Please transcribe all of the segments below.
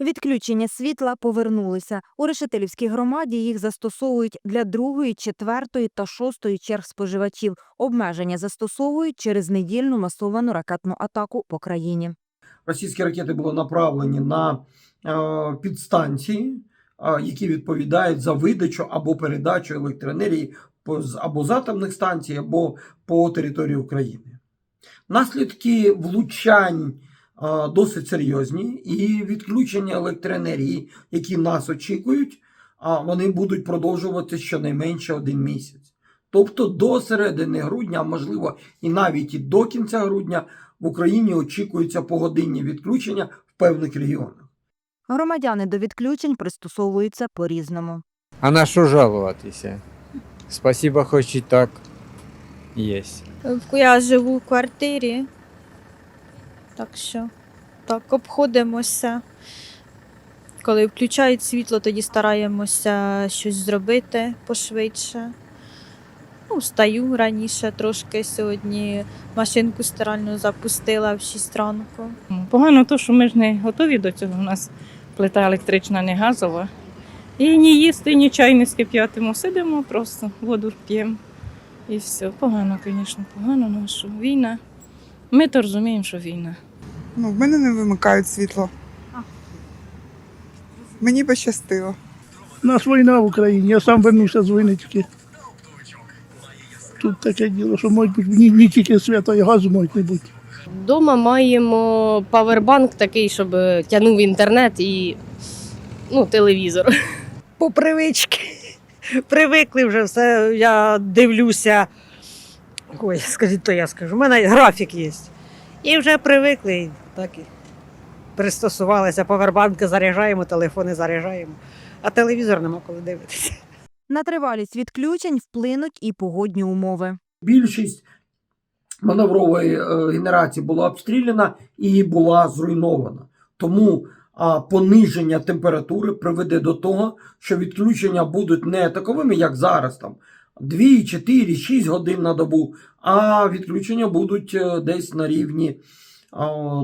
Відключення світла повернулися. У Решетилівській громаді їх застосовують для другої, четвертої та шостої черг споживачів. Обмеження застосовують через недільну масовану ракетну атаку по країні. Російські ракети були направлені на е, підстанції, е, які відповідають за видачу або передачу електроенергії або з атомних станцій, або по території України. Наслідки влучань досить серйозні, і відключення електроенергії, які нас очікують, вони будуть продовжуватися щонайменше один місяць. Тобто до середини грудня, а можливо і навіть і до кінця грудня, в Україні очікується погодинні відключення в певних регіонах. Громадяни до відключень пристосовуються по-різному. А на що жалуватися? Спасибо, хоч і так є. Я живу в квартирі, так що так, обходимося. Коли включають світло, тоді стараємося щось зробити пошвидше. Ну, встаю раніше трошки сьогодні. Машинку стиральну запустила в 6 ранку. Погано то, що ми ж не готові до цього. У нас плита електрична, не газова. І ні їсти, ні чай не скип'ятимо. Сидимо просто, воду п'ємо. І все. Погано, звісно, погано, ну що війна. Ми то розуміємо, що війна. Ну, в мене не вимикають світло. Мені пощастило. У нас війна в Україні, я сам вернувся з війни тільки. Тут таке діло, що можуть бути ні, ні тільки свята і газу можуть не бути. Дома маємо павербанк такий, щоб е, тягнув інтернет і ну, телевізор. по привички. Привикли вже все. Я дивлюся. Ой, скажіть, то я скажу. У мене графік є. І вже привикли, так і пристосувалися. Повербанки заряджаємо, телефони заряджаємо, а телевізор нема коли дивитися. На тривалість відключень вплинуть і погодні умови. Більшість маневрової е, генерації була обстріляна і була зруйнована. Тому а, пониження температури приведе до того, що відключення будуть не таковими, як зараз, там 2, 4, 6 годин на добу, а відключення будуть е, десь на рівні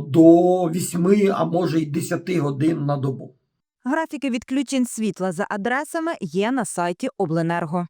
до 8, а може й 10 годин на добу. Графіки відключень світла за адресами є на сайті Обленерго.